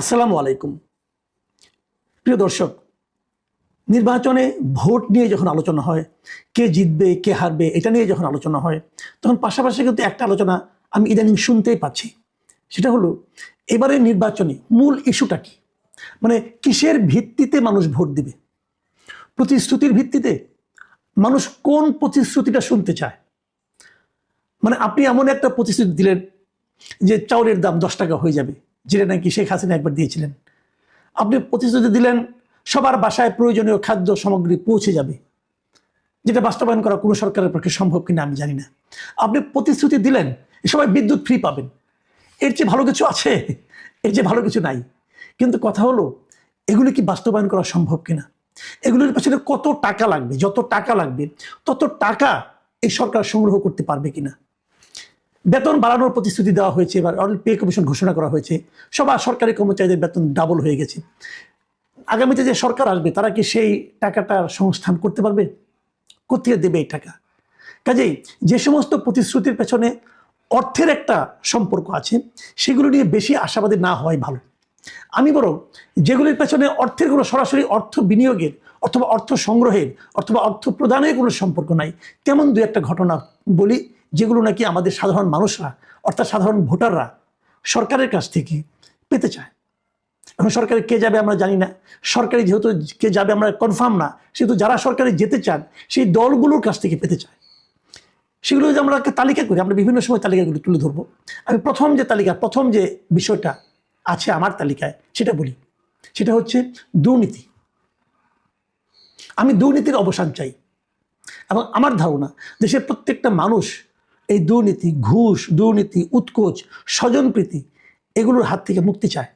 আসসালামু আলাইকুম। প্রিয় দর্শক, নির্বাচনে ভোট নিয়ে যখন আলোচনা হয়, কে জিতবে, কে হারবে, এটা নিয়ে যখন আলোচনা হয়, তখন পাশাপাশি কিন্তু একটা আলোচনা আমি ইদানিং শুনতেই পাচ্ছি। সেটা হলো, এবারে নির্বাচনে মূল ইস্যুটা কি? মানে কিসের ভিত্তিতে মানুষ ভোট দিবে? প্রতিশ্রুতির ভিত্তিতে মানুষ কোন প্রতিশ্রুতিটা শুনতে চায়? মানে আপনি এমন একটা প্রতিশ্রুতি দিলেন যে চাউলের দাম দশ টাকা হয়ে যাবে। যেটা নাকি শেখ হাসিনা একবার দিয়েছিলেন। আপনি প্রতিশ্রুতি দিলেন, সবার বাসায় প্রয়োজনীয় খাদ্য সামগ্রী পৌঁছে যাবে। যেটা বাস্তবায়ন করা কোনো সরকারের পক্ষে সম্ভব কিনা আমি জানি না। আপনি প্রতিশ্রুতি দিলেন, সবাই বিদ্যুৎ ফ্রি পাবেন। এর চেয়ে ভালো কিছু আছে? এর চেয়ে ভালো কিছু নাই। কিন্তু কথা হলো, এগুলি কি বাস্তবায়ন করা সম্ভব কিনা? এগুলির পেছনে কত টাকা লাগবে? যত টাকা লাগবে, তত টাকা এই সরকার সংগ্রহ করতে পারবে কিনা? বেতন বাড়ানোর প্রতিশ্রুতি দেওয়া হয়েছে, এবার অল পে কমিশন ঘোষণা করা হয়েছে। সবার সরকারি কর্মচারীদের বেতন ডাবল হয়ে গেছে। আগামীতে যে সরকার আসবে, তারা কি সেই টাকাটার সংস্থান করতে পারবে? কোথেকে দেবে এই টাকা? কাজেই যে সমস্ত প্রতিশ্রুতির পেছনে অর্থের একটা সম্পর্ক আছে, সেগুলো নিয়ে বেশি আশাবাদী না হয় ভালো। আমি বরং যেগুলির পেছনে অর্থের কোনো সরাসরি অর্থ বিনিয়োগের অথবা অর্থ সংগ্রহের, অথবা অর্থ প্রদানের কোনো সম্পর্ক নাই। তেমন দু একটা ঘটনা বলি, যেগুলো নাকি আমাদের সাধারণ মানুষরা, অর্থাৎ সাধারণ ভোটাররা সরকারের কাছ থেকে পেতে চায়। এখন সরকারে কে যাবে আমরা জানি না। সরকারি যেহেতু কে যাবে আমরা কনফার্ম না, সেহেতু যারা সরকারে যেতে চান, সেই দলগুলোর কাছ থেকে পেতে চায়। সেগুলো যদি আমরা একটা তালিকা করি, আমরা বিভিন্ন সময় তালিকাগুলো তুলে ধরবো। আমি প্রথম যে তালিকা, প্রথম যে বিষয়টা আছে আমার তালিকায়, সেটা বলি। সেটা হচ্ছে দুর্নীতি। আমি দুর্নীতির অবসান চাই। এবং আমার ধারণা, দেশের প্রত্যেকটা মানুষ এই দুর্নীতি, ঘুষ, দুর্নীতি, উৎকোচ, স্বজনপ্রীতি এগুলোর হাত থেকে মুক্তি চায়।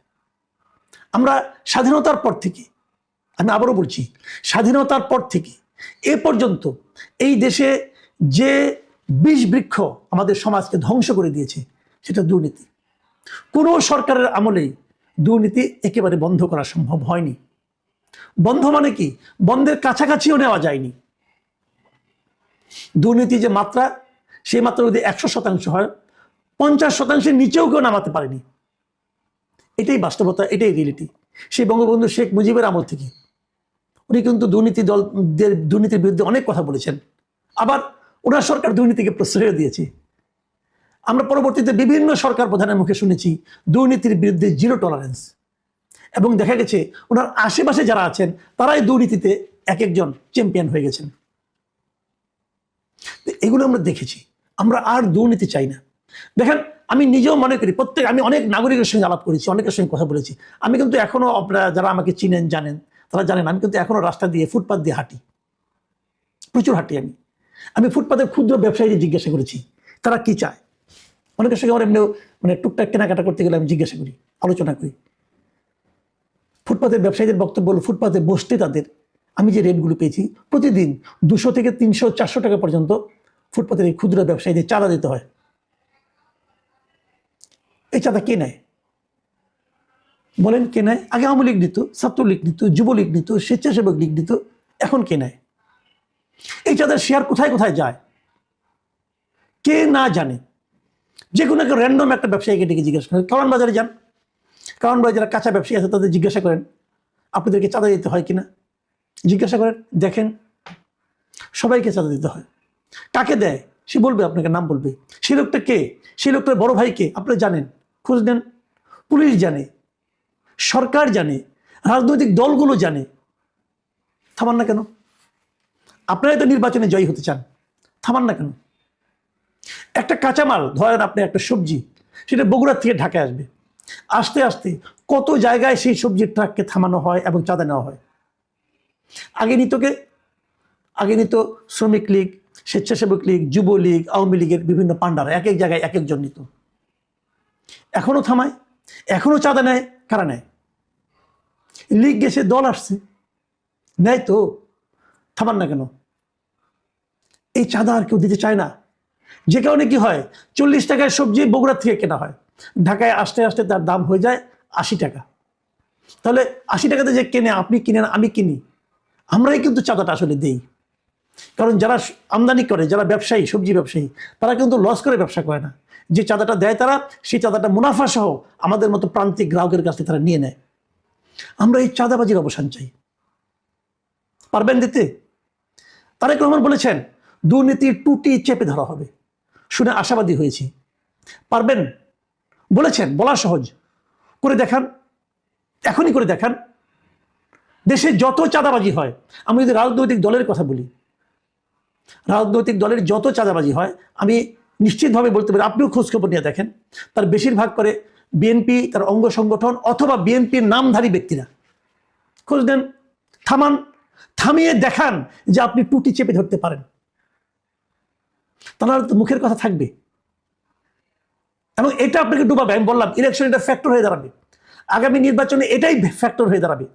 আমরা স্বাধীনতার পর থেকে, আমি আবারও বলছি, স্বাধীনতার পর থেকে এ পর্যন্ত এই দেশে যে বিষ বৃক্ষ আমাদের সমাজকে ধ্বংস করে দিয়েছে, সেটা দুর্নীতি। কোনো সরকারের আমলেই দুর্নীতি একেবারে বন্ধ করা সম্ভব হয়নি। বন্ধ মানে কি? বন্ধের কাছাকাছিও নেওয়া যায়নি। দুর্নীতি যে মাত্রা, সেই মাত্রা যদি একশো শতাংশ হয়। পঞ্চাশ শতাংশের নিচেও কেউ নামাতে পারেনি। এটাই বাস্তবতা, এটাই রিয়েলিটি সেই বঙ্গবন্ধু শেখ মুজিবের আমল থেকে। উনি কিন্তু দুর্নীতি দলদের দুর্নীতির বিরুদ্ধে অনেক কথা বলেছেন। আবার ওনার সরকার দুর্নীতিকে প্রশ্রয় দিয়েছে। আমরা পরবর্তীতে বিভিন্ন সরকার প্রধানের মুখে শুনেছি, দুর্নীতির বিরুদ্ধে জিরো টলারেন্স এবং দেখা গেছে ওনার আশেপাশে যারা আছেন, তারাই দুর্নীতিতে এক একজন চ্যাম্পিয়ন হয়ে গেছেন। এগুলো আমরা দেখেছি। আমরা আর দুর্নীতি চাই না। দেখেন, আমি নিজেও মনে করি, প্রত্যেক আমি অনেক নাগরিকের সঙ্গে আলাপ করেছি, অনেকের সঙ্গে কথা বলেছি। আমি কিন্তু এখনও আপনারা যারা আমাকে চিনেন, জানেন, তারা জানেন, আমি কিন্তু এখনও রাস্তা দিয়ে ফুটপাথ দিয়ে হাঁটি। প্রচুর হাঁটি আমি। আমি ফুটপাথের ক্ষুদ্র ব্যবসায়ীদের জিজ্ঞাসা করেছি, তারা কি চায়? অনেকের সঙ্গে আমার এমনিও মানে টুকটাক কেনাকাটা করতে গেলে আমি জিজ্ঞাসা করি, আলোচনা করি। ফুটপাতের ব্যবসায়ীদের বক্তব্য হলো, ফুটপাতে বসতে তাদের। আমি যে রেটগুলো পেয়েছি, প্রতিদিন দুশো থেকে তিনশো, চারশো টাকা পর্যন্ত ফুটপাতের এই ক্ষুদ্র ব্যবসায়ীদের চাঁদা দিতে হয়। এই চাঁদা কে নেয়? বলেন কে নেয়? আগে আওয়ামী লীগ নিত, ছাত্রলীগ নিত, যুবলীগ নিত, স্বেচ্ছাসেবক লীগ নিত, এখন কে নেয়? এই চাঁদার শেয়ার কোথায় কোথায় যায়? কে না জানে। যে কোনো একটা র্যান্ডম একটা ব্যবসায়ীকে ডেকে জিজ্ঞাসা করে কারণ বাজারে যান? কারণ বাজারে যারা কাঁচা ব্যবসায়ী আছে, তাদের জিজ্ঞাসা করেন, আপনাদেরকে চাঁদা দিতে হয় কিনা? জিজ্ঞাসা করেন, দেখেন, সবাইকে চাঁদা দিতে হয়। কাকে দেয়? সে বলবে, আপনাকে নাম বলবে। সেই লোকটা কে? সেই লোকটার বড় ভাই কে? আপনারা জানেন, খোঁজ নেন। পুলিশ জানে, সরকার জানে, রাজনৈতিক দলগুলো জানে। থামান না কেন? আপনারাই তো নির্বাচনে জয়ী হতে চান। থামান না কেন? একটা কাঁচামাল, ধরেন আপনি একটা সবজি, সেটা বগুড়ার থেকে ঢাকায় আসবে। আস্তে আস্তে কত জায়গায় সেই সবজির ট্রাককে থামানো হয় এবং চাঁদা নেওয়া হয়। আগে নিতকে আগে নিত শ্রমিক লীগ, স্বেচ্ছাসেবক লীগ যুবলীগ আওয়ামী লীগের বিভিন্ন পান্ডারা এক এক জায়গায় এক একজন নিত। এখনও থামায়, এখনও চাঁদা নেয়, কারা নেয়? লীগ গেছে, দল আসছে। নেয় তো, থামান না কেন? এই চাঁদা আর কেউ দিতে চায় না। যে কারণে কি হয়, চল্লিশ টাকায় সবজি বগুড়া থেকে কেনা হয়। ঢাকায় আসতে আসতে তার দাম হয়ে যায় আশি টাকা। তাহলে আশি টাকাতে যে কেনে, আপনি কিনেন, আমি কিনি, আমরাই কিন্তু চাঁদাটা আসলে দেই। কারণ যারা আমদানি করে, যারা ব্যবসায়ী, সবজি ব্যবসায়ী, তারা কিন্তু লস করে ব্যবসা করে না। যে চাঁদাটা দেয় তারা, সেই চাঁদাটা মুনাফা সহ আমাদের মতো প্রান্তিক গ্রাহকের কাছ থেকে তারা নিয়ে নেয়। আমরা এই চাঁদাবাজির অবসান চাই। পারবেন দিতে? তারেক রহমান বলেছেন, দুর্নীতির টুটি চেপে ধরা হবে। শুনে আশাবাদী হয়েছি। পারবেন? বলেছেন, বলা সহজ। করে দেখান, এখনই করে দেখান। দেশে যত চাঁদাবাজি হয়, আমি যদি রাজনৈতিক দলের কথা বলি, রাজনৈতিক দলের যত চাঁদাবাজি হয়, আমি নিশ্চিতভাবে বলতে পারি, আপনিও খোঁজখবর নিয়ে দেখেন, তার বেশিরভাগ করে বিএনপি তার অঙ্গ সংগঠন অথবা বিএনপির নামধারী ব্যক্তিরা। খোঁজ দেন থামান, থামিয়ে দেখান যে আপনি টুটি চেপে ধরতে পারেন। তাহলে তো মুখের কথা থাকবে। এবং এটা আপনাকে ডুবাবে আমি বললাম ইলেকশন এটা ফ্যাক্টর হয়ে দাঁড়াবে। আগামী নির্বাচনে এটাই ফ্যাক্টর হয়ে দাঁড়াবে।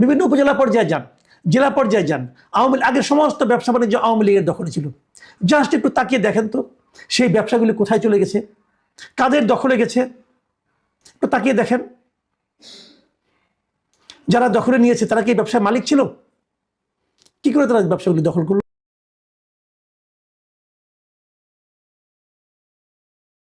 বিভিন্ন উপজেলা পর্যায়ে যান, জেলা পর্যায়ে যান, আওয়ামী লীগ, আগে সমস্ত ব্যবসা বাণিজ্য আওয়ামী লীগের দখলে ছিল। জাস্ট একটু তাকিয়ে দেখেন তো, সেই ব্যবসাগুলি কোথায় চলে গেছে, কাদের দখলে গেছে, একটু তাকিয়ে দেখেন। যারা দখলে নিয়েছে, তারা কি এই ব্যবসার মালিক ছিল? কি করে তারা ব্যবসাগুলি দখল করল?